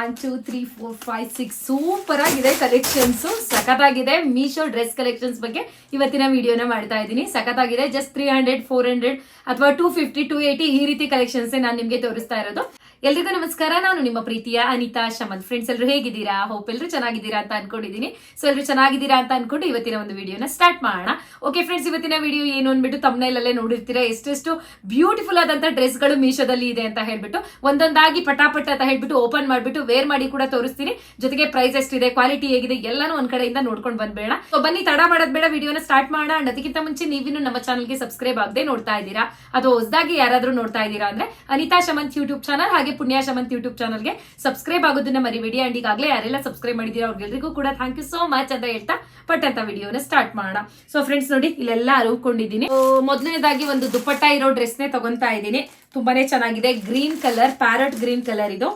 One two three four five six super ಆಗಿದೆ collections ಸಖತ್ತಾಗಿದೆ Meesho dress collections ಬಗ್ಗೆ ಇವತ್ತಿನ ವಿಡಿಯೋನ ಮಾಡ್ತಾ ಇದ್ದೀನಿ. ಸಖತ್ತಾಗಿದೆ. Just three hundred four hundred ಅಥವಾ ಟೂ ಫಿಫ್ಟಿ ಟೂ ಏಯ್ಟಿ ಈ ರೀತಿ ಕಲೆಕ್ಷನ್ಸ್ ನಾನು ನಿಮಗೆ ತೋರಿಸ್ತಾ ಇರೋದು. ಎಲ್ರಿಗೂ ನಮಸ್ಕಾರ. ನಾನು ನಿಮ್ಮ ಪ್ರೀತಿಯ ಅನಿತಾ ಶಮಂತ್ ಫ್ರೆಂಡ್ಸ್ ಎಲ್ಲರೂ ಹೇಗಿದ್ದೀರಾ? ಹೋಪ್ ಎಲ್ಲರೂ ಚೆನ್ನಾಗಿದ್ದೀರಾ ಅಂತ ಅನ್ಕೊಂಡಿದ್ದೀನಿ. ಸೊ ಎಲ್ಲರೂ ಚೆನ್ನಾಗಿದ್ದೀರಾ ಅಂತ ಅನ್ಕೊಂಡು ಇವತ್ತಿನ ಒಂದು ವಿಡಿಯೋನ ಸ್ಟಾರ್ಟ್ ಮಾಡೋಣ. ಓಕೆ ಫ್ರೆಂಡ್ಸ್ ಇವತ್ತಿನ ವಿಡಿಯೋ ಏನು ಅಂದ್ಬಿಟ್ಟು ತಮ್ಮನೇಲಲ್ಲೇ ನೋಡಿರ್ತೀರಾ? ಎಷ್ಟೆಷ್ಟು ಬ್ಯೂಟಿಫುಲ್ ಆದಂತ ಡ್ರೆಸ್ಗಳು ಮೀಶೋದಲ್ಲಿ ಇದೆ ಅಂತ ಹೇಳ್ಬಿಟ್ಟು, ಒಂದೊಂದಾಗಿ ಪಟಾಪಟ್ಟ ಅಂತ ಹೇಳ್ಬಿಟ್ಟು ಓಪನ್ ಮಾಡಿಬಿಟ್ಟು ವೇರ್ ಮಾಡಿ ಕೂಡ ತೋರಿಸ್ತೀನಿ. ಜೊತೆಗೆ ಪ್ರೈಸ್ ಎಷ್ಟಿದೆ ಕ್ವಾಲಿಟಿ ಹೇಗಿದೆ, ಎಲ್ಲಾನು ಒಂದ್ ಕಡೆಯಿಂದ ನೋಡ್ಕೊಂಡು ಬಂದ್ಬೇಡ. ಸೊ ಬನ್ನಿ, ತಡ ಮಾಡೋದ್ ಬೇಡ, ವಿಡಿಯೋನ ಸ್ಟಾರ್ಟ್ ಮಾಡೋಣ. ಅದಕ್ಕಿಂತ ಮುಂಚೆ ನೀವಿನ್ನು ನಮ್ಮ ಚಾನಲ್ಗೆ ಸಬ್ಸ್ಕ್ರೈಬ್ ಆಗದೆ ನೋಡ್ತಾ ಇದ್ದೀರಾ? ಅದು ಹೊಸದಾಗಿ ಯಾರಾದ್ರೂ ನೋಡ್ತಾ ಇದ್ದೀರಾ ಅಂದ್ರೆ ಅನಿತಾ ಶಮಂತ್ ಯೂಟ್ಯೂಬ್ ಚಾನಲ್ ಹಾಗೆ ಪುಣ್ಯ ಶಮಂತ್ ಯೂಟ್ಯೂಬ್ ಚಾನಲ್ಗೆ ಸಬ್ಸ್ಕ್ರೈಬ್ ಆಗೋದನ್ನ ಮರಿಬೇಡಿ. ಅಂಡ್ ಈಗಾಗಲೇ ಯಾರೆಲ್ಲ ಸಬ್ಸ್ಕ್ರೈಬ್ ಮಾಡಿದೀರಾ ಅವ್ರಿಗೆಲ್ರಿಗೂ ಕೂಡ ಥ್ಯಾಂಕ್ ಯು ಸೋ ಮಚ್ ಅಂತ ಹೇಳ್ತಾ ಪಟ್ಟಂತ ವಿಡಿಯೋನ ಸ್ಟಾರ್ಟ್ ಮಾಡೋಣ. ಸೊ ಫ್ರೆಂಡ್ಸ್ ನೋಡಿ, ಇಲ್ಲೆಲ್ಲ ಅರುಕೊಂಡಿದ್ದೀನಿ ಮೊದಲನೇದಾಗಿ ಒಂದು ದುಪ್ಪಟ್ಟ ಇರೋ ಡ್ರೆಸ್ನೇ ತಗೊಂತಾ ಇದ್ದೀನಿ. ತುಂಬಾನೇ ಚೆನ್ನಾಗಿದೆ. Green colour parrot green colour ಇದು.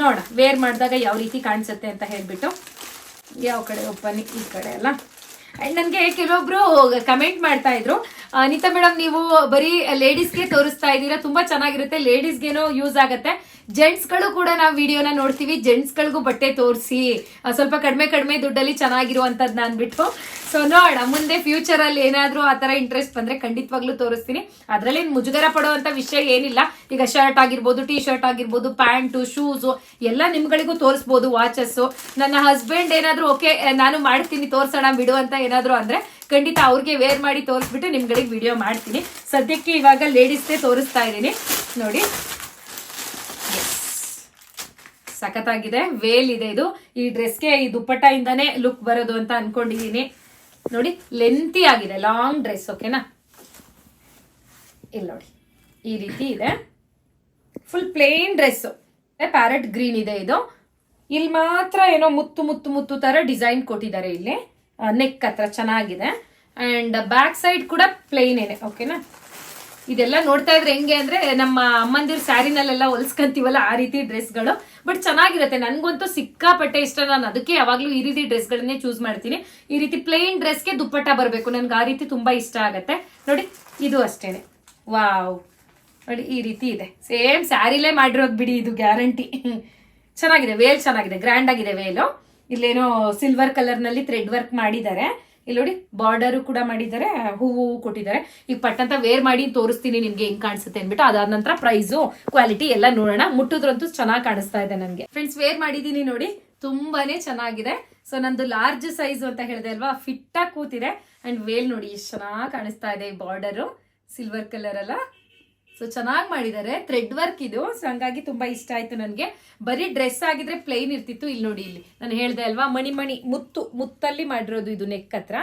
ನೋಡ ವೇರ್ ಮಾಡಿದಾಗ ಯಾವ ರೀತಿ ಕಾಣಿಸುತ್ತೆ ಅಂತ ಹೇಳ್ಬಿಟ್ಟು. ಯಾವ ಕಡೆ ಒಪ್ಪನಿ ಈ ಕಡೆ ಅಲ್ಲ. ಅಂಡ್ ನನಗೆ ಕೆಲವೊಬ್ರು ಕಮೆಂಟ್ ಮಾಡ್ತಾ ಇದ್ರು. ಅನಿತಾ ಮೇಡಮ್ ನೀವು ಬರೀ ಲೇಡೀಸ್ಗೆ ತೋರಿಸ್ತಾ ಇದ್ದೀರಾ. ತುಂಬಾ ಚೆನ್ನಾಗಿರುತ್ತೆ. ಲೇಡೀಸ್ಗೇನೋ ಯೂಸ್ ಆಗತ್ತೆ. ಜೆಂಟ್ಸ್ಗಳು ಕೂಡ ನಾವು ವಿಡಿಯೋನ ನೋಡ್ತೀವಿ. ಜೆಂಟ್ಸ್ಗಳಿಗೂ ಬಟ್ಟೆ ತೋರಿಸಿ ಸ್ವಲ್ಪ ಕಡಿಮೆ ಕಡಿಮೆ ದುಡ್ಡಲ್ಲಿ ಚೆನ್ನಾಗಿರುವಂಥದ್ದು ನಾನು ಬಿಟ್ಟು ಸೊ ನೋಡ ಮುಂದೆ ಫ್ಯೂಚರ್ ಅಲ್ಲಿ ಏನಾದ್ರೂ ಆ ತರ ಇಂಟ್ರೆಸ್ಟ್ ಬಂದ್ರೆ ಖಂಡಿತವಾಗ್ಲೂ ತೋರಿಸ್ತೀನಿ. ಅದ್ರಲ್ಲಿ ಮುಜುಗರ ಪಡುವಂತ ವಿಷಯ ಏನಿಲ್ಲ. ಈಗ ಶರ್ಟ್ ಆಗಿರ್ಬೋದು ಟಿ ಶರ್ಟ್ ಆಗಿರ್ಬೋದು, ಪ್ಯಾಂಟು ಶೂಸು ಎಲ್ಲ ನಿಮ್ಗಳಿಗೂ ತೋರಿಸ್ಬೋದು ವಾಚಸ್ಸು ನನ್ನ ಹಸ್ಬೆಂಡ್ ಏನಾದ್ರೂ ಓಕೆ ನಾನು ಮಾಡ್ತೀನಿ, ತೋರ್ಸೋಣ, ಬಿಡು ಅಂತ ಏನಾದರೂ ಅಂದ್ರೆ ಖಂಡಿತ ಅವ್ರಿಗೆ ವೇರ್ ಮಾಡಿ ತೋರಿಸ್ಬಿಟ್ಟು ನಿಮ್ಗಳಿಗೆ ವಿಡಿಯೋ ಮಾಡ್ತೀನಿ. ಸದ್ಯಕ್ಕೆ ಇವಾಗ ಲೇಡೀಸ್ದೇ ತೋರಿಸ್ತಾ ಇದ್ದೀನಿ. ನೋಡಿ. ಸಖತ್ತಾಗಿದೆ. ವೇಲ್ ಇದೆ ಇದು. ಈ ಡ್ರೆಸ್ಗೆ ಈ ದುಪ್ಪಟ್ಟ ಇಂದಾನೆ ಲುಕ್ ಬರೋದು ಅಂತ ಅನ್ಕೊಂಡಿದೀನಿ ನೋಡಿ ಲೆಂತಿ ಆಗಿದೆ. ಲಾಂಗ್ ಡ್ರೆಸ್ ಓಕೆನಾ ಇಲ್ಲಿ ನೋಡಿ. ಈ ರೀತಿ ಇದೆ. Full plain dress parrot green ಇದೆ ಇದು. ಇಲ್ಲಿ ಮಾತ್ರ ಏನೋ ಮುತ್ತು ಮುತ್ತು ಮುತ್ತು ತರ ಡಿಸೈನ್ ಕೊಟ್ಟಿದ್ದಾರೆ ಇಲ್ಲಿ. ನೆಕ್ ಹತ್ರ ಚೆನ್ನಾಗಿದೆ. ಅಂಡ್ ಬ್ಯಾಕ್ ಸೈಡ್ ಕೂಡ ಪ್ಲೇನ್ ಏನೆ ಓಕೆನಾ ಇದೆಲ್ಲ ನೋಡ್ತಾ ಇದ್ರೆ ಹೆಂಗೆ ಅಂದ್ರೆ ನಮ್ಮ ಅಮ್ಮಂದಿರ್ ಸ್ಯಾರಿನಲ್ಲೆಲ್ಲ ಹೊಲ್ಸ್ಕೊಂತೀವಲ್ಲ ಆ ರೀತಿ ಡ್ರೆಸ್ಗಳು. ಬಟ್ ಚೆನ್ನಾಗಿರುತ್ತೆ. ನನ್ಗಂತೂ ಸಿಕ್ಕಾಪಟ್ಟೆ ಇಷ್ಟ. ನಾನು ಅದಕ್ಕೆ ಯಾವಾಗ್ಲೂ ಈ ರೀತಿ ಡ್ರೆಸ್ಗಳನ್ನೇ ಚೂಸ್ ಮಾಡ್ತೀನಿ. ಈ ರೀತಿ ಪ್ಲೇನ್ ಡ್ರೆಸ್ಗೆ ದುಪ್ಪಟ್ಟ ಬರಬೇಕು. ನನ್ಗೆ ಆ ರೀತಿ ತುಂಬಾ ಇಷ್ಟ ಆಗತ್ತೆ. ನೋಡಿ, ಇದು ಅಷ್ಟೇನೆ. ವಾವ್. ನೋಡಿ, ಈ ರೀತಿ ಇದೆ. ಸೇಮ್ ಸ್ಯಾರಿಲೇ ಮಾಡಿರೋದು ಬಿಡಿ ಇದು ಗ್ಯಾರಂಟಿ. ಚೆನ್ನಾಗಿದೆ. ವೇಲ್ ಚೆನ್ನಾಗಿದೆ. ಗ್ರ್ಯಾಂಡ್ ಆಗಿದೆ ವೇಲು. ಇಲ್ಲೇನೋ ಸಿಲ್ವರ್ ಕಲರ್ನಲ್ಲಿ ಥ್ರೆಡ್ ವರ್ಕ್ ಮಾಡಿದ್ದಾರೆ. ಇಲ್ಲಿ ನೋಡಿ ಬಾರ್ಡರ್ ಕೂಡ ಮಾಡಿದ್ದಾರೆ, ಹೂವು ಕೊಟ್ಟಿದ್ದಾರೆ. ಈಗ ಪಟ್ಟಂತ ವೇರ್ ಮಾಡಿ ತೋರಿಸ್ತೀನಿ ನಿಮ್ಗೆ ಹೆಂಗ್ ಕಾಣಿಸುತ್ತೆ ಅಂದ್ಬಿಟ್ಟು, ಅದಾದ ನಂತರ ಪ್ರೈಸು ಕ್ವಾಲಿಟಿ ಎಲ್ಲ ನೋಡೋಣ. ಮುಟ್ಟುದ್ರಂತೂ ಚೆನ್ನಾಗಿ ಕಾಣಿಸ್ತಾ ಇದೆ ನನಗೆ. ಫ್ರೆಂಡ್ಸ್ ವೇರ್ ಮಾಡಿದೀನಿ ನೋಡಿ, ತುಂಬಾನೇ ಚೆನ್ನಾಗಿದೆ. ಸೊ ನಂದು ಲಾರ್ಜ್ ಸೈಜ್ ಅಂತ ಹೇಳಿದೆ ಅಲ್ವಾ ಫಿಟ್ ಆಗಿ ಕೂತಿದೆ. ಅಂಡ್ ವೇಲ್ ನೋಡಿ, ಎಷ್ಟು ಚೆನ್ನಾಗಿ ಕಾಣಿಸ್ತಾ ಇದೆ ಈ ಬಾರ್ಡರ್ ಸಿಲ್ವರ್ ಕಲರ್ ಅಲ್ಲ. ಸೊ ಚೆನ್ನಾಗಿ ಮಾಡಿದ್ದಾರೆ. ಥ್ರೆಡ್ ವರ್ಕ್ ಇದು. ಸೊ ಹಂಗಾಗಿ ತುಂಬಾ ಇಷ್ಟ ಆಯ್ತು ನನಗೆ. ಬರೀ ಡ್ರೆಸ್ ಆಗಿದ್ರೆ ಪ್ಲೈನ್ ಇರ್ತಿತ್ತು ಇಲ್ಲಿ ನೋಡಿ ಇಲ್ಲಿ. ನಾನು ಹೇಳ್ದೆ ಅಲ್ವಾ, ಮಣಿ ಮಣಿ, ಮುತ್ತು, ಮುತ್ತಲ್ಲಿ ಮಾಡಿರೋದು ಇದು ನೆಕ್ ಹತ್ರ.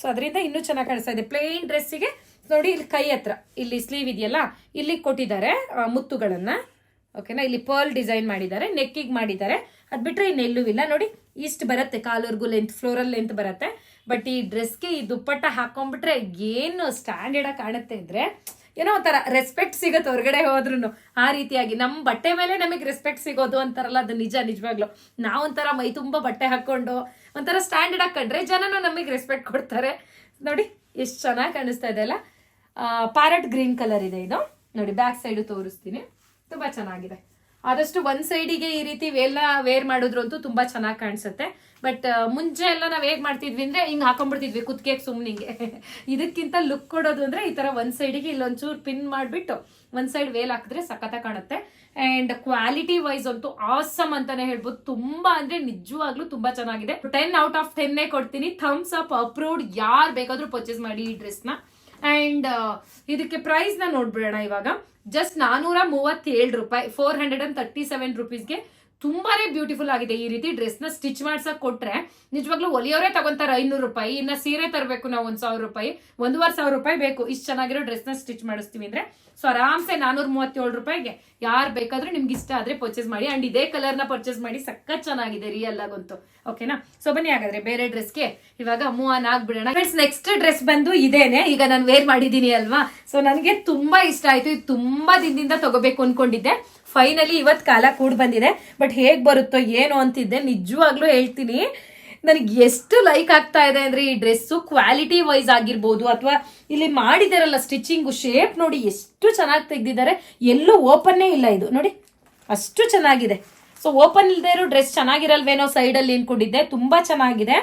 ಸೊ ಅದರಿಂದ ಇನ್ನೂ ಚೆನ್ನಾಗಿ ಕಾಣಿಸ್ತಾ ಇದೆ. ಪ್ಲೇನ್ ಡ್ರೆಸ್ಸಿಗೆ ನೋಡಿ ಇಲ್ಲಿ ಕೈ ಹತ್ರ. ಇಲ್ಲಿ ಸ್ಲೀವ್ ಇದೆಯಲ್ಲ, ಇಲ್ಲಿ ಕೊಟ್ಟಿದ್ದಾರೆ ಮುತ್ತುಗಳನ್ನು. ಓಕೆನಾ ಇಲ್ಲಿ ಪರ್ಲ್ ಡಿಸೈನ್ ಮಾಡಿದ್ದಾರೆ ನೆಕ್ಕಿಗೆ ಮಾಡಿದ್ದಾರೆ. ಅದ್ ಬಿಟ್ರೆ ಇನ್ನೆಲ್ಲೂ ಇಲ್ಲ. ನೋಡಿ ಇಷ್ಟು ಬರುತ್ತೆ. ಕಾಲವರೆಗೂ ಲೆಂತ್ ಫ್ಲೋರಲ್ ಲೆಂತ್ ಬರುತ್ತೆ. ಬಟ್ ಈ ಡ್ರೆಸ್ಗೆ ಈ ದುಪ್ಪಟ್ಟ ಹಾಕೊಂಡ್ಬಿಟ್ರೆ ಏನು ಸ್ಟ್ಯಾಂಡರ್ಡ್ ಆಗಿ ಕಾಣುತ್ತೆ ಅಂದ್ರೆ ಏನೋ ಒಂಥರ ರೆಸ್ಪೆಕ್ಟ್ ಸಿಗುತ್ತೆ ಹೊರಗಡೆ ಹೋದ್ರೂ ಆ ರೀತಿಯಾಗಿ ನಮ್ಮ ಬಟ್ಟೆ ಮೇಲೆ ನಮಗೆ ರೆಸ್ಪೆಕ್ಟ್ ಸಿಗೋದು ಅಂತಾರಲ್ಲ, ಅದು ನಿಜ ನಿಜವಾಗ್ಲು. ನಾವೊಂಥರ ಮೈ ತುಂಬ ಬಟ್ಟೆ ಹಾಕ್ಕೊಂಡು ಒಂಥರ ಸ್ಟ್ಯಾಂಡರ್ಡ್ ಆಗಿ ಕಂಡ್ರೆ ಜನನು ನಮಗೆ ರೆಸ್ಪೆಕ್ಟ್ ಕೊಡ್ತಾರೆ. ನೋಡಿ, ಎಷ್ಟು ಚೆನ್ನಾಗಿ ಕಾಣಿಸ್ತಾ ಇದೆ ಅಲ್ಲ? ಪ್ಯಾರೆಟ್ ಗ್ರೀನ್ ಕಲರ್ ಇದೆ ಇದು. ನೋಡಿ ಬ್ಯಾಕ್ ಸೈಡು ತೋರಿಸ್ತೀನಿ. ತುಂಬ ಚೆನ್ನಾಗಿದೆ. ಆದಷ್ಟು ಒಂದ್ ಸೈಡಿಗೆ ಈ ರೀತಿ ವೇಲ್ನ ವೇರ್ ಮಾಡಿದ್ರು ಅಂತೂ ತುಂಬಾ ಚೆನ್ನಾಗಿ ಕಾಣಿಸುತ್ತೆ. ಬಟ್ ಮುಂಚೆ ಎಲ್ಲ ನಾವ್ ಹೇಗ್ ಮಾಡ್ತಿದ್ವಿ ಅಂದ್ರೆ ಹಿಂಗ್ ಹಾಕೊಂಡ್ಬಿಡ್ತಿದ್ವಿ ಕುತ್ಕೆಗೆ ಸುಮ್ನೆ ಹಿಂಗೆ. ಇದಕ್ಕಿಂತ ಲುಕ್ ಕೊಡೋದು ಅಂದ್ರೆ ಈ ತರ ಒಂದ್ ಸೈಡಿಗೆ ಇಲ್ಲೊಂಚೂರು ಪಿನ್ ಮಾಡಿಬಿಟ್ಟು ಒಂದ್ ಸೈಡ್ ವೇಲ್ ಹಾಕಿದ್ರೆ ಸಖತ ಕಾಣುತ್ತೆ. ಅಂಡ್ ಕ್ವಾಲಿಟಿ ವೈಸ್ ಅಂತೂ ಆಸಮ್ ಅಂತಾನೆ ಹೇಳ್ಬೋದು. ತುಂಬಾ ಅಂದ್ರೆ ನಿಜವಾಗ್ಲೂ ತುಂಬಾ ಚೆನ್ನಾಗಿದೆ. ಟೆನ್ ಔಟ್ ಆಫ್ ಟೆನ್ನೇ ಕೊಡ್ತೀನಿ. ಥಮ್ಸ್ ಅಪ್ ಅಪ್ರೂವ್ಡ್ ಯಾರು ಬೇಕಾದ್ರೂ ಪರ್ಚೇಸ್ ಮಾಡಿ ಈ ಡ್ರೆಸ್ನ ಅಂಡ್ ಇದಕ್ಕೆ ಪ್ರೈಸ್ನ ನೋಡ್ಬಿಡೋಣ ಇವಾಗ. ಜಸ್ಟ್ ನಾನೂರ ಮೂವತ್ತೇಳು ರೂಪಾಯಿ four hundred and thirty seven ರುಪೀಸ್ಗೆ ತುಂಬಾನೇ ಬ್ಯೂಟಿಫುಲ್ ಆಗಿದೆ ಈ ರೀತಿ ಡ್ರೆಸ್ನ ಸ್ಟಿಚ್ ಮಾಡ್ಸಕ್ ಕೊಟ್ರೆ ನಿಜವಾಗ್ಲೂ ಒಲಿಯೋರೇ ತಗೊಂತಾರೆ ಐನೂರು ರೂಪಾಯಿ, ಇನ್ನ ಸೀರೆ ತರಬೇಕು ನಾವು ಒಂದ್ ಸಾವಿರ ರೂಪಾಯಿ, ಒಂದೂವರೆ ಸಾವಿರ ರೂಪಾಯಿ ಬೇಕು. ಇಷ್ಟು ಚೆನ್ನಾಗಿರೋ ಡ್ರೆಸ್ನ ಸ್ಟಿಚ್ ಮಾಡಿಸ್ತೀವಿ ಅಂದ್ರೆ ಸೊ ಆರಾಮ್ಸೆ ನಾನೂರ ಮೂವತ್ತೇಳು ರೂಪಾಯಿಗೆ ಯಾರು ಬೇಕಾದ್ರೂ ನಿಮ್ಗೆ ಇಷ್ಟ ಆದ್ರೆ ಪರ್ಚೇಸ್ ಮಾಡಿ. ಅಂಡ್ ಇದೇ ಕಲರ್ನ ಪರ್ಚೇಸ್ ಮಾಡಿ ಸಖತ್ ಚೆನ್ನಾಗಿದೆ ರಿಯಲ್ ಆಗಂತೂ ಓಕೆನಾ ಸೊ ಬನ್ನಿ ಹಾಗಾದ್ರೆ ಬೇರೆ ಡ್ರೆಸ್ಗೆ ಇವಾಗ ಮೂವ್ ಆನ್ ಆಗ್ಬಿಡೋಣ. ಫ್ರೆಂಡ್ಸ್ ನೆಕ್ಸ್ಟ್ ಡ್ರೆಸ್ ಬಂದು ಇದೇನೆ. ಈಗ ನಾನು ವೇರ್ ಮಾಡಿದೀನಿ ಅಲ್ವಾ? ಸೊ ನನಗೆ ತುಂಬಾ ಇಷ್ಟ ಆಯ್ತು. ಇದು ತುಂಬಾ ದಿನದಿಂದ ತಗೋಬೇಕು ಅನ್ಕೊಂಡಿದ್ದೆ. ಫೈನಲಿ ಇವತ್ ಕಾಲ ಕೂಡ್ ಬಂದಿದೆ ಬಟ್ ಹೇಗ್ ಬರುತ್ತೋ ಏನು ಅಂತಿದ್ದೆ ನಿಜವಾಗ್ಲೂ ಹೇಳ್ತೀನಿ. ನನಗೆ ಎಷ್ಟು ಲೈಕ್ ಆಗ್ತಾ ಇದೆ ಅಂದರೆ ಈ ಡ್ರೆಸ್ಸು ಕ್ವಾಲಿಟಿ ವೈಸ್ ಆಗಿರ್ಬೋದು ಅಥವಾ ಇಲ್ಲಿ ಮಾಡಿದಾರಲ್ಲ ಸ್ಟಿಚಿಂಗು ಶೇಪ್ ನೋಡಿ ಎಷ್ಟು ಚೆನ್ನಾಗಿ ತೆಗೆದಿದ್ದಾರೆ. ಎಲ್ಲೂ ಓಪನ್ನೇ ಇಲ್ಲ ಇದು. ನೋಡಿ, ಅಷ್ಟು ಚೆನ್ನಾಗಿದೆ. ಸೊ ಓಪನ್ ಇಲ್ಲದೆ ಇರೋ ಡ್ರೆಸ್ ಚೆನ್ನಾಗಿರಲ್ವೇನೋ ಸೈಡಲ್ಲಿ ಇನ್ಕೊಂಡಿದ್ದೆ ತುಂಬ ಚೆನ್ನಾಗಿದೆ.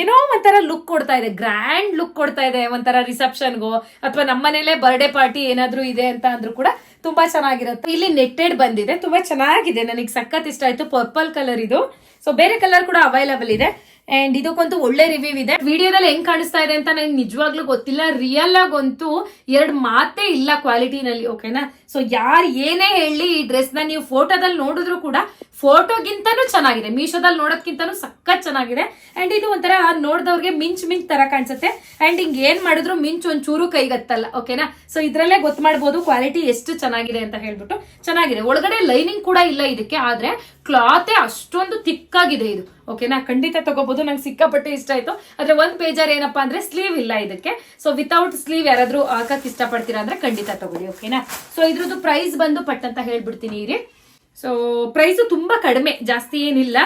ಏನೋ ಒಂಥರ ಲುಕ್ ಕೊಡ್ತಾ ಇದೆ. ಗ್ರ್ಯಾಂಡ್ ಲುಕ್ ಕೊಡ್ತಾ ಇದೆ ಒಂಥರ ರಿಸೆಪ್ಷನ್ಗೋ ಅಥವಾ ನಮ್ಮನೇಲೆ ಬರ್ಡೇ ಪಾರ್ಟಿ ಏನಾದ್ರೂ ಇದೆ ಅಂತ ಅಂದ್ರೂ ಕೂಡ ತುಂಬಾ ಚೆನ್ನಾಗಿರುತ್ತೆ. ಇಲ್ಲಿ ನೆಟ್ಟೆಡ್ ಬಂದಿದೆ, ತುಂಬಾ ಚೆನ್ನಾಗಿದೆ. ನನಗೆ ಸಖತ್ ಇಷ್ಟ ಆಯ್ತು. ಪರ್ಪಲ್ ಕಲರ್ ಇದು. ಸೊ ಬೇರೆ ಕಲರ್ ಕೂಡ ಅವೈಲಬಲ್ ಇದೆ. ಅಂಡ್ ಇದಕ್ಕಂತೂ ಒಳ್ಳೆ ರಿವ್ಯೂ ಇದೆ. ವಿಡಿಯೋದಲ್ಲಿ ಹೆಂಗ್ ಕಾಣಿಸ್ತಾ ಇದೆ ಅಂತ ನನಗೆ ನಿಜವಾಗ್ಲೂ ಗೊತ್ತಿಲ್ಲ. ರಿಯಲ್ ಆಗಂತೂ ಎರಡು ಮಾತೇ ಇಲ್ಲ ಕ್ವಾಲಿಟಿನಲ್ಲಿ ಓಕೆನಾ ಸೊ ಯಾರು ಏನೇ ಹೇಳಿ ಈ ಡ್ರೆಸ್ನ ನೀವು ಫೋಟೋದಲ್ಲಿ ನೋಡಿದ್ರು ಕೂಡ ಫೋಟೋಗಿಂತನೂ ಚೆನ್ನಾಗಿದೆ. ಮೀಶೋದಲ್ಲಿ ನೋಡೋದ್ಕಿಂತನೂ ಸಖತ್ ಚೆನ್ನಾಗಿದೆ. ಅಂಡ್ ಇದು ಒಂಥರ ನೋಡಿದವ್ರಿಗೆ ಮಿಂಚ್ ಮಿಂಚ್ ತರ ಕಾಣಿಸುತ್ತೆ. ಅಂಡ್ ಹಿಂಗೆ ಏನ್ ಮಾಡಿದ್ರು ಮಿಂಚ್ ಒಂದ್ ಚೂರು ಕೈಗತ್ತಲ್ಲ ಓಕೆನಾ ಸೊ ಇದ್ರಲ್ಲೇ ಗೊತ್ತು ಮಾಡ್ಬೋದು ಕ್ವಾಲಿಟಿ ಎಷ್ಟು ಚೆನ್ನಾಗಿದೆ ಅಂತ ಹೇಳ್ಬಿಟ್ಟು ಚೆನ್ನಾಗಿದೆ. ಒಳಗಡೆ ಲೈನಿಂಗ್ ಕೂಡ ಇಲ್ಲ ಇದಕ್ಕೆ, ಆದ್ರೆ ಕ್ಲಾತೆ ಅಷ್ಟೊಂದು ತಿಕ್ಕಾಗಿದೆ ಇದು ಓಕೆನಾ ಖಂಡಿತ ತಗೋಬಹುದು ನಂಗೆ ಸಿಕ್ಕಾಪಟ್ಟೆ ಇಷ್ಟ ಆಯ್ತು. ಆದ್ರೆ ಒಂದ್ ಪೇಜರ್ ಏನಪ್ಪಾ ಅಂದ್ರೆ ಸ್ಲೀವ್ ಇಲ್ಲ ಇದಕ್ಕೆ. ಸೊ ವಿತೌಟ್ ಸ್ಲೀವ್ ಯಾರಾದ್ರೂ ಹಾಕಕ್ ಇಷ್ಟಪಡ್ತೀರಾ ಅಂದ್ರೆ ಖಂಡಿತ ತಗೊಳ್ಳಿ ಓಕೆನಾ ಸೊ ಇದ್ರದ್ದು ಪ್ರೈಸ್ ಬಂದು ಪಟ್ ಅಂತ ಹೇಳ್ಬಿಡ್ತೀನಿ, ಇರಿ. ಸೊ ಪ್ರೈಸು ತುಂಬಾ ಕಡಿಮೆ ಜಾಸ್ತಿ ಏನಿಲ್ಲ.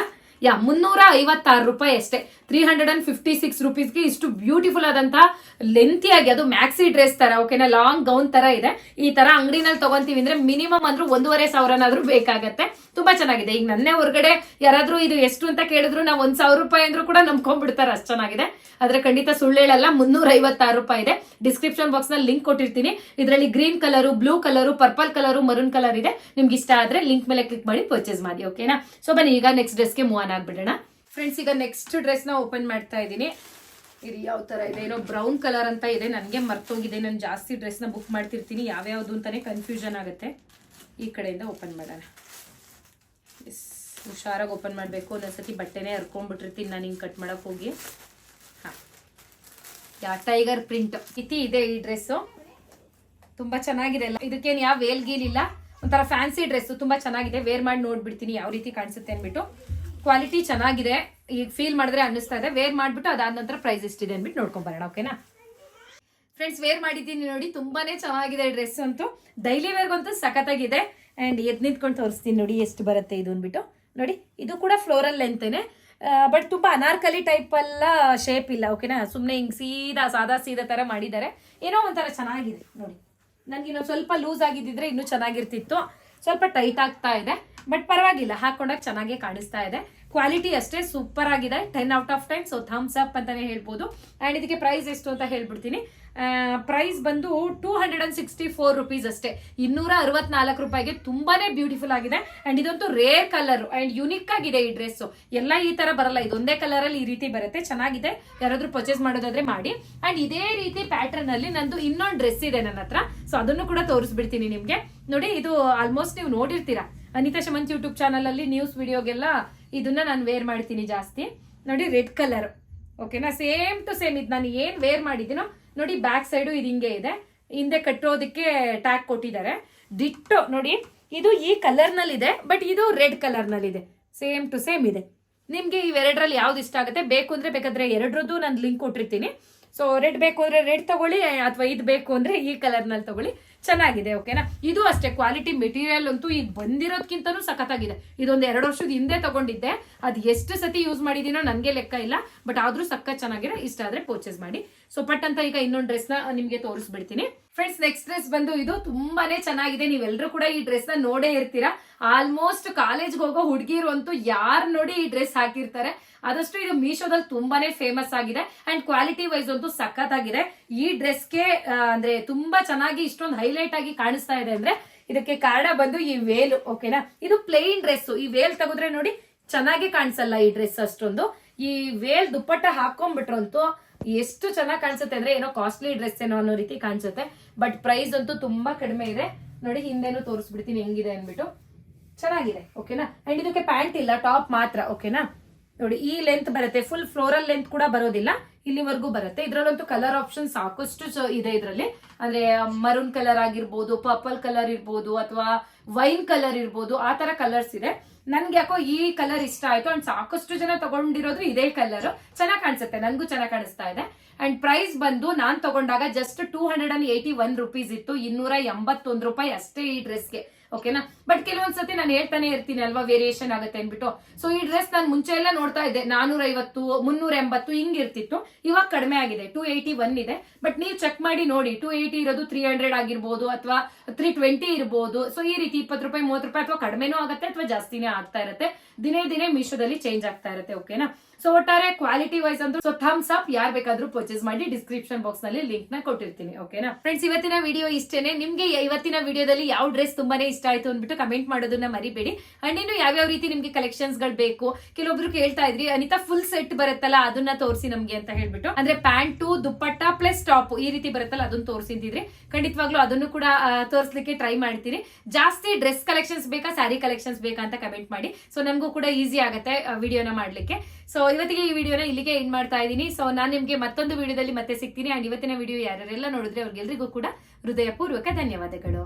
ಯಾ ಮುನ್ನೂರ ಐವತ್ತಾರು ರೂಪಾಯಿ ಅಷ್ಟೇ. Three hundred and fifty six ರುಪೀಸ್ಗೆ ಇಷ್ಟು ಬ್ಯೂಟಿಫುಲ್ ಆದಂತಹ ಆಗಿ ಅದು ಮ್ಯಾಕ್ಸಿ ಡ್ರೆಸ್ ತರ ಓಕೆನಾ ಲಾಂಗ್ ಗೌನ್ ತರ ಇದೆ. ಈ ತರ ಅಂಗಡಿನಲ್ಲಿ ತಗೊಂತೀವಿ ಅಂದ್ರೆ ಮಿನಿಮಮ್ ಅಂದ್ರೂ ಒಂದೂವರೆ ಸಾವಿರನಾದ್ರೂ ಬೇಕಾಗತ್ತೆ. ತುಂಬಾ ಚೆನ್ನಾಗಿದೆ. ಈಗ ನನ್ನೆ ಹೊರಗಡೆ ಯಾರಾದ್ರೂ ಇದು ಎಷ್ಟು ಅಂತ ಕೇಳಿದ್ರು ನಾವ್ ಒಂದ್ ಸಾವಿರ ರೂಪಾಯಿ ಅಂದ್ರೂ ಕೂಡ ನಂಬ್ಕೊಂಡ್ಬಿಡ್ತಾರೆ, ಅಷ್ಟು ಚೆನ್ನಾಗಿದೆ. ಆದ್ರೆ ಖಂಡಿತ ಸುಳ್ಳು ಹೇಳಲ್ಲ ಮುನ್ನೂರ ಐವತ್ತಾರು ರೂಪಾಯಿ ಇದೆ. ಡಿಸ್ಕ್ರಿಪ್ಷನ್ ಬಾಕ್ಸ್ನಲ್ಲಿ ಲಿಂಕ್ ಕೊಟ್ಟಿರ್ತೀನಿ. ಇದರಲ್ಲಿ green colour blue colour purple colour maroon colour ಇದೆ. ನಿಮ್ಗೆ ಇಷ್ಟ ಆದ್ರೆ ಲಿಂಕ್ ಮೇಲೆ ಕ್ಲಿಕ್ ಮಾಡಿ ಪರ್ಚೇಸ್ ಮಾಡಿ ಓಕೆನಾ ಸೊ ಬನ್ನಿ, ಈಗ ನೆಕ್ಸ್ಟ್ ಡ್ರೆಸ್ಗೆ ಮೂವ್ ಆನ್ ಆಗ್ಬಿಡೋಣ. ಫ್ರೆಂಡ್ಸ್ ಈಗ ನೆಕ್ಸ್ಟ್ ಡ್ರೆಸ್ನ ಓಪನ್ ಮಾಡ್ತಾ ಇದ್ದೀನಿ. ಇದು ಯಾವ ತರ ಇದೆ? ಏನೋ ಬ್ರೌನ್ ಕಲರ್ ಅಂತ ಇದೆ. ನನಗೆ ಮರ್ತೋಗಿದೆ. ನಾನು ಜಾಸ್ತಿ ಡ್ರೆಸ್ನ ಬುಕ್ ಮಾಡ್ತಿರ್ತೀನಿ. ಯಾವ್ಯಾವ್ದು ಅಂತಾನೆ ಕನ್ಫ್ಯೂಷನ್ ಆಗುತ್ತೆ. ಈ ಕಡೆಯಿಂದ ಓಪನ್ ಮಾಡೋಣ. ಎಸ್ ಹುಷಾರಾಗಿ ಓಪನ್ ಮಾಡಬೇಕು. ಒಂದೊಂದ್ಸತಿ ಬಟ್ಟೆನೇ ಹರ್ಕೊಂಡ್ಬಿಟ್ಟಿರ್ತೀನಿ ನಾನು ಹಿಂಗೆ ಕಟ್ ಮಾಡೋಕೆ ಹೋಗಿ. ಹಾಂ. ಯಾ ಟೈಗರ್ ಪ್ರಿಂಟ್ ಇತಿ ಇದೆ ಈ ಡ್ರೆಸ್ಸು ತುಂಬ ಚೆನ್ನಾಗಿದೆ ಅಲ್ಲ? ಇದಕ್ಕೇನು ಯಾವ ವೇಲ್ ಗೀಲ್ ಇಲ್ಲ. ಒಂಥರ ಫ್ಯಾನ್ಸಿ ಡ್ರೆಸ್ಸು ತುಂಬ ಚೆನ್ನಾಗಿದೆ. ವೇರ್ ಮಾಡಿ ನೋಡ್ಬಿಡ್ತೀನಿ. ಯಾವ ರೀತಿ ಕಾಣಿಸುತ್ತೆ ಅಂದ್ಬಿಟ್ಟು. ಕ್ವಾಲಿಟಿ ಚೆನ್ನಾಗಿದೆ. ಈಗ ಫೀಲ್ ಮಾಡಿದ್ರೆ ಅನ್ನಿಸ್ತಾ ಇದೆ. ವೇರ್ ಮಾಡಿಬಿಟ್ಟು ಅದಾದ ನಂತರ ಪ್ರೈಸ್ ಎಷ್ಟಿದೆ ಅಂದ್ಬಿಟ್ಟು ನೋಡ್ಕೊಂಬರೋಣ ಓಕೆನಾ ಫ್ರೆಂಡ್ಸ್ ವೇರ್ ಮಾಡಿದ್ದೀನಿ ನೋಡಿ. ತುಂಬಾನೇ ಚೆನ್ನಾಗಿದೆ ಡ್ರೆಸ್ ಅಂತೂ. ಡೈಲಿ ವೇರ್ಗಂತೂ ಸಖತ್ತಾಗಿದೆ. ಅಂಡ್ ಎದ್ ನಿಂತ್ಕೊಂಡು ತೋರಿಸ್ತೀನಿ ನೋಡಿ ಎಷ್ಟು ಬರುತ್ತೆ ಇದು ಅಂದ್ಬಿಟ್ಟು. ನೋಡಿ, ಇದು ಕೂಡ ಫ್ಲೋರಲ್ ಲೆಂತೇನೆ ಬಟ್ ತುಂಬಾ ಅನಾರ್ಕಲಿ ಟೈಪ್ ಎಲ್ಲ ಶೇಪ್ ಇಲ್ಲ ಓಕೆನಾ ಸುಮ್ಮನೆ ಹಿಂಗೆ ಸೀದಾ, ಸಾದಾ, ಸೀದಾ ತರ ಮಾಡಿದ್ದಾರೆ. ಏನೋ ಒಂಥರ ಚೆನ್ನಾಗಿದೆ. ನೋಡಿ, ನನ್ಗೆ ಇನ್ನೊಂದು ಸ್ವಲ್ಪ ಲೂಸ್ ಆಗಿದ್ದಿದ್ರೆ ಇನ್ನೂ ಚೆನ್ನಾಗಿರ್ತಿತ್ತು. ಸ್ವಲ್ಪ ಟೈಟ್ ಆಗ್ತಾ ಇದೆ ಬಟ್ ಪರವಾಗಿಲ್ಲ ಹಾಕೊಂಡಾಗ ಚೆನ್ನಾಗಿ ಕಾಣಿಸ್ತಾ ಇದೆ. ಕ್ವಾಲಿಟಿ ಅಷ್ಟೇ ಸೂಪರ್ ಆಗಿದೆ. Ten out of ten so thumbs up ಅಂತಾನೆ ಹೇಳ್ಬೋದು. ಆ್ಯಂಡ್ ಇದಕ್ಕೆ ಪ್ರೈಸ್ ಎಷ್ಟು ಅಂತ ಹೇಳ್ಬಿಡ್ತೀನಿ. ಪ್ರೈಸ್ ಬಂದು two hundred and sixty four rupees ಅಷ್ಟೇ. ಇನ್ನೂರ ಅರವತ್ನಾಲ್ಕು ರೂಪಾಯಿಗೆ ತುಂಬಾನೇ ಬ್ಯೂಟಿಫುಲ್ ಆಗಿದೆ. ಅಂಡ್ ಇದಂತೂ ರೇರ್ ಕಲರ್ ಅಂಡ್ ಯುನಿಕ್ ಆಗಿದೆ ಈ ಡ್ರೆಸ್ ಎಲ್ಲ ಈ ತರ ಬರಲ್ಲ. ಇದೊಂದೇ ಕಲರಲ್ಲಿ ಈ ರೀತಿ ಬರುತ್ತೆ. ಚೆನ್ನಾಗಿದೆ. ಯಾರಾದರೂ ಪರ್ಚೇಸ್ ಮಾಡೋದಾದ್ರೆ ಮಾಡಿ. ಅಂಡ್ ಇದೇ ರೀತಿ ಪ್ಯಾಟರ್ನ್ ಅಲ್ಲಿ ನಂದು ಇನ್ನೊಂದು ಡ್ರೆಸ್ ಇದೆ ನನ್ನ ಹತ್ರ. ಸೊ ಅದನ್ನು ಕೂಡ ತೋರಿಸ್ಬಿಡ್ತೀನಿ ನಿಮಗೆ. ನೋಡಿ, ಇದು ಆಲ್ಮೋಸ್ಟ್ ನೀವು ನೋಡಿರ್ತೀರಾ. ಅನಿತಾ ಶಮಂತ್ ಯೂಟ್ಯೂಬ್ ಚಾನಲಲ್ಲಿ ನ್ಯೂಸ್ ವಿಡಿಯೋಗೆಲ್ಲ ಇದನ್ನ ನಾನು ವೇರ್ ಮಾಡ್ತೀನಿ ಜಾಸ್ತಿ. ನೋಡಿ ರೆಡ್ ಕಲರ್ ಓಕೆನಾ ಸೇಮ್ ಟು ಸೇಮ್ ಇದು ನಾನು ಏನ್ ವೇರ್ ಮಾಡಿದ್ದೀನೋ ನೋಡಿ ಬ್ಯಾಕ್ ಸೈಡು ಇದು ಹಿಂಗೆ ಇದೆ. ಹಿಂದೆ ಕಟ್ಟೋದಕ್ಕೆ ಟ್ಯಾಗ್ ಕೊಟ್ಟಿದ್ದಾರೆ. ಡಿಟ್ಟೋ ನೋಡಿ, ಇದು ಈ ಕಲರ್ನಲ್ಲಿದೆ ಬಟ್ ಇದು ರೆಡ್ ಕಲರ್ನಲ್ಲಿದೆ ಸೇಮ್ ಟು ಸೇಮ್ ಇದೆ. ನಿಮಗೆ ಇವೆರಡರಲ್ಲಿ ಯಾವ್ದು ಇಷ್ಟ ಆಗುತ್ತೆ? ಬೇಕು ಅಂದ್ರೆ ಬೇಕಾದ್ರೆ ಎರಡರದ್ದು ನಾನು ಲಿಂಕ್ ಕೊಟ್ಟಿರ್ತೀನಿ. ಸೊ ರೆಡ್ ಬೇಕು ಅಂದ್ರೆ ರೆಡ್ ತಗೊಳ್ಳಿ, ಅಥವಾ ಇದು ಬೇಕು ಅಂದ್ರೆ ಈ ಕಲರ್ನಲ್ಲಿ ತಗೊಳ್ಳಿ. ಚೆನ್ನಾಗಿದೆ ಓಕೆನಾ ಇದು ಅಷ್ಟೇ ಕ್ವಾಲಿಟಿ ಮೆಟೀರಿಯಲ್ ಅಂತೂ ಈಗ ಬಂದಿರೋದ್ಕಿಂತನೂ ಸಖತ್ತಾಗಿದೆ. ಇದೊಂದು ಎರಡು ವರ್ಷದ ಹಿಂದೆ ತಗೊಂಡಿದ್ದೆ. ಅದು ಎಷ್ಟು ಸತಿ ಯೂಸ್ ಮಾಡಿದೀನೋ ನನಗೆ ಲೆಕ್ಕ ಇಲ್ಲ ಬಟ್ ಆದರೂ ಸಖತ್ ಚೆನ್ನಾಗಿದೆ ಇಷ್ಟ ಆದರೆ ಪರ್ಚೇಸ್ ಮಾಡಿ. ಸೊ ಪಟ್ ಅಂತ ಈಗ ಇನ್ನೊಂದು ಡ್ರೆಸ್ನ ನಿಮ್ಗೆ ತೋರಿಸ್ಬಿಡ್ತೀನಿ. ಫ್ರೆಂಡ್ಸ್ ನೆಕ್ಸ್ಟ್ ಡ್ರೆಸ್ ಬಂದು ಇದು ತುಂಬಾನೇ ಚೆನ್ನಾಗಿದೆ. ನೀವೆಲ್ಲರೂ ಕೂಡ ಈ ಡ್ರೆಸ್ನ ನೋಡೇ ಇರ್ತೀರಾ. ಆಲ್ಮೋಸ್ಟ್ ಕಾಲೇಜ್ಗೆ ಹೋಗೋ ಹುಡುಗಿರು ಅಂತೂ ಯಾರು ನೋಡಿ ಈ ಡ್ರೆಸ್ ಹಾಕಿರ್ತಾರೆ. ಆದಷ್ಟು ಇದು ಮೀಶೋದಲ್ಲಿ ತುಂಬಾನೇ ಫೇಮಸ್ ಆಗಿದೆ. ಅಂಡ್ ಕ್ವಾಲಿಟಿ ವೈಸ್ ಅಂತೂ ಸಖತ್ ಆಗಿದೆ ಈ ಡ್ರೆಸ್ಗೆ ಅಂದ್ರೆ ತುಂಬಾ ಚೆನ್ನಾಗಿ ಇಷ್ಟೊಂದು ಹೈಲೈಟ್ ಆಗಿ ಕಾಣಿಸ್ತಾ ಇದೆ ಅಂದ್ರೆ ಇದಕ್ಕೆ ಕಾರಣ ಬಂದು ಈ ವೇಲ್ ಓಕೆನಾ ಇದು ಪ್ಲೇನ್ ಡ್ರೆಸ್ ಈ ವೇಲ್ ತೆಗೆದ್ರೆ ನೋಡಿ ಚೆನ್ನಾಗಿ ಕಾಣಿಸಲ್ಲ ಈ ಡ್ರೆಸ್ ಅಷ್ಟೊಂದು. ಈ ವೇಲ್ ದುಪ್ಪಟ್ಟ ಹಾಕೊಂಡ್ಬಿಟ್ರಂತೂ ಎಷ್ಟು ಚೆನ್ನಾಗಿ ಕಾಣಿಸುತ್ತೆ ಅಂದ್ರೆ ಏನೋ ಕಾಸ್ಟ್ಲಿ ಡ್ರೆಸ್ ಏನೋ ಅನ್ನೋ ರೀತಿ ಕಾಣಿಸುತ್ತೆ. ಬಟ್ ಪ್ರೈಸ್ ಅಂತೂ ತುಂಬಾ ಕಡಿಮೆ ಇದೆ. ನೋಡಿ, ಹಿಂದೆನೂ ತೋರಿಸ್ಬಿಡ್ತೀನಿ, ಹೆಂಗಿದೆ ಅಂದ್ಬಿಟ್ಟು. ಚೆನ್ನಾಗಿದೆ, ಓಕೆನಾ? ಅಂಡ್ ಇದಕ್ಕೆ ಪ್ಯಾಂಟ್ ಇಲ್ಲ ಟಾಪ್ ಮಾತ್ರ, ಓಕೆನಾ? ನೋಡಿ, ಈ ಲೆಂತ್ ಬರುತ್ತೆ. ಫುಲ್ ಫ್ಲೋರಲ್ ಲೆಂತ್ ಕೂಡ ಬರೋದಿಲ್ಲ. ಇಲ್ಲಿವರೆಗೂ ಬರುತ್ತೆ. ಇದ್ರಲ್ಲಂತೂ ಕಲರ್ ಆಪ್ಷನ್ ಸಾಕಷ್ಟು ಇದೆ ಇದರಲ್ಲಿ. ಅಂದ್ರೆ ಮರೂನ್ ಕಲರ್ ಆಗಿರ್ಬೋದು ಪರ್ಪಲ್ ಕಲರ್ ಇರ್ಬೋದು, ಅಥವಾ ವೈನ್ ಕಲರ್ ಇರ್ಬೋದು, ಆ ತರ ಕಲರ್ಸ್ ಇದೆ. ನನ್ಗೆ ಯಾಕೋ ಈ ಕಲರ್ ಇಷ್ಟ ಆಯ್ತು ಅಂಡ್ ಸಾಕಷ್ಟು ಜನ ತಗೊಂಡಿರೋದು ಇದೇ ಕಲರ್ ಚೆನ್ನಾಗಿ ಕಾಣಿಸುತ್ತೆ ನನ್ಗೂ ಚೆನ್ನಾಗಿ ಕಾಣಿಸ್ತಾ ಇದೆ. ಅಂಡ್ ಪ್ರೈಸ್ ಬಂದು ನಾನ್ ತಗೊಂಡಾಗ just two hundred and eighty one rupees ಇತ್ತು, ಇನ್ನೂರ ಎಂಬತ್ತೊಂದು ರೂಪಾಯಿ ಅಷ್ಟೇ ಈ ಡ್ರೆಸ್ಗೆ ಓಕೆನಾ ಬಟ್ ಕೆಲವೊಂದ್ಸತಿ ನಾನು ಹೇಳ್ತಾನೆ ಇರ್ತೀನಿ ಅಲ್ವಾ ವೇರಿಯೇಷನ್ ಆಗುತ್ತೆ ಅಂದ್ಬಿಟ್ಟು. ಸೊ ಈ ಡ್ರೆಸ್ ನಾನು ಮುಂಚೆ ಎಲ್ಲ ನೋಡ್ತಾ ಇದ್ದೆ. ನಾನೂರ ಐವತ್ತು ಮುನ್ನೂರ ಎಂಬತ್ತು ಹಿಂಗ್ ಇರ್ತಿತ್ತು ಇವಾಗ ಕಡಿಮೆ ಆಗಿದೆ. ಟೂ ಏಯ್ಟಿ ಒನ್ ಇದೆ. ಬಟ್ ನೀವು ಚೆಕ್ ಮಾಡಿ ನೋಡಿ. ಟೂ ಏಯ್ಟಿ ಇರೋದು ತ್ರೀ ಹಂಡ್ರೆಡ್ ಆಗಿರ್ಬೋದು ಅಥವಾ ತ್ರೀ ಟ್ವೆಂಟಿ ಇರ್ಬೋದು. ಸೊ ಈ ರೀತಿ ಇಪ್ಪತ್ತು ರೂಪಾಯಿ, ಮೂವತ್ತು ರೂಪಾಯಿ ಅಥವಾ ಕಡಿಮೆನೂ ಆಗುತ್ತೆ ಅಥವಾ ಜಾಸ್ತಿನೇ ಆಗ್ತಾ ಇರುತ್ತೆ. ದಿನೇ ದಿನೇ ಮೀಶೋದಲ್ಲಿ ಚೇಂಜ್ ಆಗ್ತಾ ಇರುತ್ತೆ. ಓಕೆನಾ ಸೊ ಒಟ್ಟಾರೆ ಕ್ವಾಲಿಟಿ ವೈಸ್ ಅಂದ್ರೆ ಸೊ ಥಮ್ಸ್ ಅಪ್ ಯಾರು ಬೇಕಾದ್ರೂ ಪರ್ಚೇಸ್ ಮಾಡಿ ಡಿಸ್ಕ್ರಿಪ್ಷನ್ ಬಾಕ್ಸ್ನಲ್ಲಿ ಲಿಂಕ್ನ ಕೊಟ್ಟಿರ್ತೀನಿ. ಓಕೆನಾ ಫ್ರೆಂಡ್ಸ್ ಇವತ್ತಿನ ವಿಡಿಯೋ ಇಷ್ಟೇನೆ. ನಿಮ್ಗೆ ಇವತ್ತಿನ ವಿಡಿಯೋದಲ್ಲಿ ಯಾವ ಡ್ರೆಸ್ ತುಂಬಾನೇ ಇಷ್ಟ ಆಯ್ತು ಅಂದ್ಬಿಟ್ಟು ಕಮೆಂಟ್ ಮಾಡೋದನ್ನ ಮರಿಬೇಡಿ. ಅಂಡ್ ಇನ್ನು ಯಾವ್ಯಾವ ರೀತಿ ನಿಮ್ಗೆ ಕಲೆಕ್ಷನ್ಸ್ಗಳು ಬೇಕು? ಕೆಲವೊಬ್ರು ಕೇಳ್ತಾ ಇದ್ರಿ, ಅನಿತಾ ಫುಲ್ ಸೆಟ್ ಬರುತ್ತಲ್ಲ, ಅದನ್ನ ತೋರಿಸಿ ನಮ್ಗೆ ಅಂತ ಹೇಳ್ಬಿಟ್ಟು. ಅಂದ್ರೆ ಪ್ಯಾಂಟು ದುಪ್ಪಟ್ಟ ಪ್ಲಸ್ ಟಾಪ್ ಈ ರೀತಿ ಬರುತ್ತಲ್ಲ ಅದನ್ನ ತೋರಿಸಿದ್ರಿ ಖಂಡಿತವಾಗ್ಲೂ ಅದನ್ನು ಕೂಡ ತೋರಿಸ್ಲಿಕ್ಕೆ ಟ್ರೈ ಮಾಡ್ತೀನಿ ಜಾಸ್ತಿ ಡ್ರೆಸ್ ಕಲೆಕ್ಷನ್ಸ್ ಬೇಕಾ ಸ್ಯಾರಿ ಕಲೆಕ್ಷನ್ಸ್ ಬೇಕಾ ಅಂತ ಕಮೆಂಟ್ ಮಾಡಿ. ಸೊ ನಮಗೂ ಕೂಡ ಈಸಿ ಆಗುತ್ತೆ ವಿಡಿಯೋನ ಮಾಡ್ಲಿಕ್ಕೆ. ಸೊ ಇವತ್ತಿಗೆ ಈ ವಿಡಿಯೋನ ಇಲ್ಲಿಗೆ ಎಂಡ್ ಮಾಡ್ತಾ ಇದ್ದೀನಿ. ಸೊ ನಾನು ನಿಮ್ಗೆ ಮತ್ತೊಂದು ವಿಡಿಯೋದಲ್ಲಿ ಮತ್ತೆ ಸಿಗ್ತೀನಿ. ಅಂಡ್ ಇವತ್ತಿನ ವಿಡಿಯೋ ಯಾರ್ಯಾರೆಲ್ಲ ನೋಡಿದ್ರೆ ಅವ್ರಿಗೆಲ್ರಿಗೂ ಕೂಡ ಹೃದಯಪೂರ್ವಕ ಧನ್ಯವಾದಗಳು.